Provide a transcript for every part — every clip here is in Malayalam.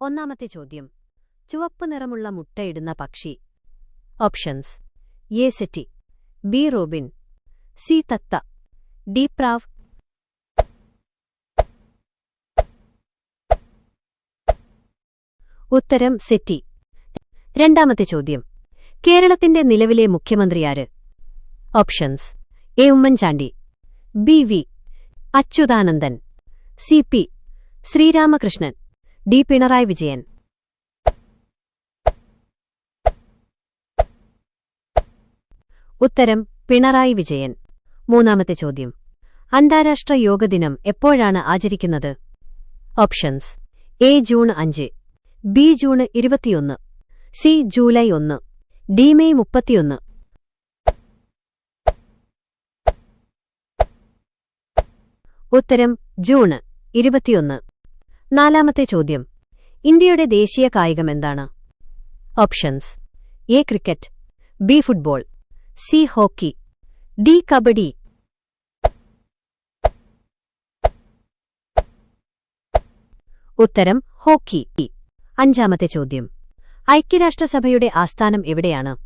ഒന്നാമത്തെ ചോദ്യം. ചുവപ്പ് നിറമുള്ള മുട്ടയിടുന്ന പക്ഷി. ഓപ്ഷൻസ് എ സെറ്റി ബി റോബിൻ. സി തത്ത. ഡി പ്രാവ്. ഉത്തരം സെറ്റി രണ്ടാമത്തെ ചോദ്യം. കേരളത്തിന്റെ നിലവിലെ മുഖ്യമന്ത്രിയാര് options A Oommen Chandy. B V. Achuthanandan. C P. Sreeramakrishnan. D Pinarayi Vijayan. ഉത്തരം പിണറായി വിജയൻ. മൂന്നാമത്തെ ചോദ്യം. അന്താരാഷ്ട്ര യോഗ ദിനം എപ്പോഴാണ് ആചരിക്കുന്നത്? ഓപ്ഷൻസ്. എ ജൂൺ അഞ്ച് ബി ജൂൺ ഇരുപത്തിയൊന്ന് സി ജൂലൈ ഒന്ന് ഡി മെയ് മുപ്പത്തിയൊന്ന്. ഉത്തരം ജൂൺ ഇരുപത്തിയൊന്ന്. നാലാമത്തെ ചോദ്യം. ഇന്ത്യയുടെ ദേശീയ കായികം എന്താണ്? Options. A cricket B football C hockey D kabaddi. ഉത്തരം ഹോക്കി. അഞ്ചാമത്തെ ചോദ്യം. ഐക്യരാഷ്ട്രസഭയുടെ ആസ്ഥാനം എവിടെയാണ്?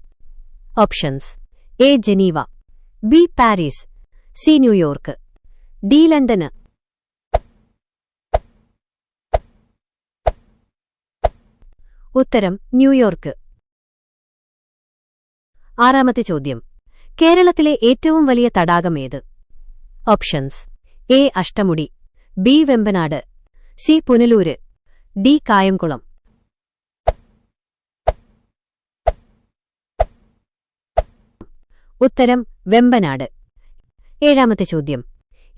Options. A Geneva B Paris C New York D London. ഉത്തരം ന്യൂയോർക്ക്. ആറാമത്തെ ചോദ്യം. കേരളത്തിലെ ഏറ്റവും വലിയ തടാകം ഏത്? Options. A Ashtamudi. B Vembanad. C Punalur. D Kayamkulam. ഉത്തരം വെമ്പനാട്. ഏഴാമത്തെ ചോദ്യം.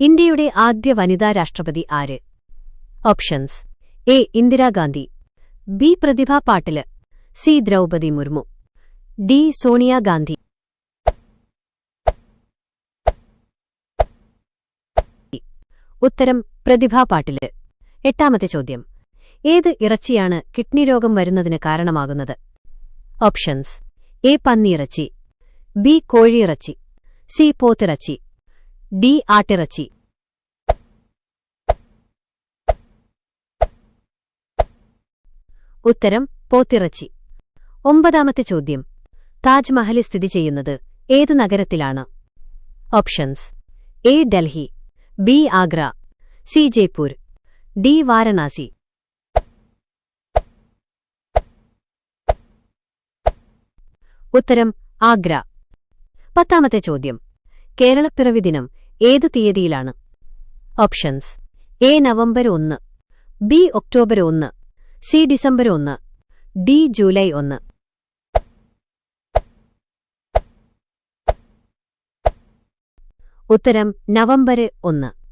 ഇന്ത്യയുടെ ആദ്യ വനിതാ രാഷ്ട്രപതി ആര്? Options. A Indira Gandhi. B Pratibha Patil C Droupadi Murmu D Sonia Gandhi ഉത്തരം പ്രതിഭ പാട്ടിൽ. എട്ടാമത്തെ ചോദ്യം. ഏത് ഇറച്ചിയാണ് കിഡ്നി രോഗം വരുന്നതിന് കാരണമാകുന്നത്? ഓപ്ഷൻസ്. എ പന്നിയിറച്ചി ബി കോഴിയിറച്ചി സി പോത്തിറച്ചി ഡി ആട്ടിറച്ചി. ഉത്തരം പോത്തിറച്ചി. ഒമ്പതാമത്തെ ചോദ്യം. താജ്മഹൽ സ്ഥിതി ചെയ്യുന്നത് ഏത് നഗരത്തിലാണ്? Options. A Delhi. B Agra. C Jaipur. D Varanasi. ഉത്തരം ആഗ്ര. പത്താമത്തെ ചോദ്യം. കേരളപ്പിറവി ദിനം ഏത് തീയതിയിലാണ്? ഓപ്ഷൻസ്. എ നവംബർ ഒന്ന്. ബി ഒക്ടോബർ ഒന്ന്. സി ഡിസംബർ ഒന്ന്. ഡി ജൂലൈ ഒന്ന്. ഉത്തരം നവംബർ ഒന്ന്.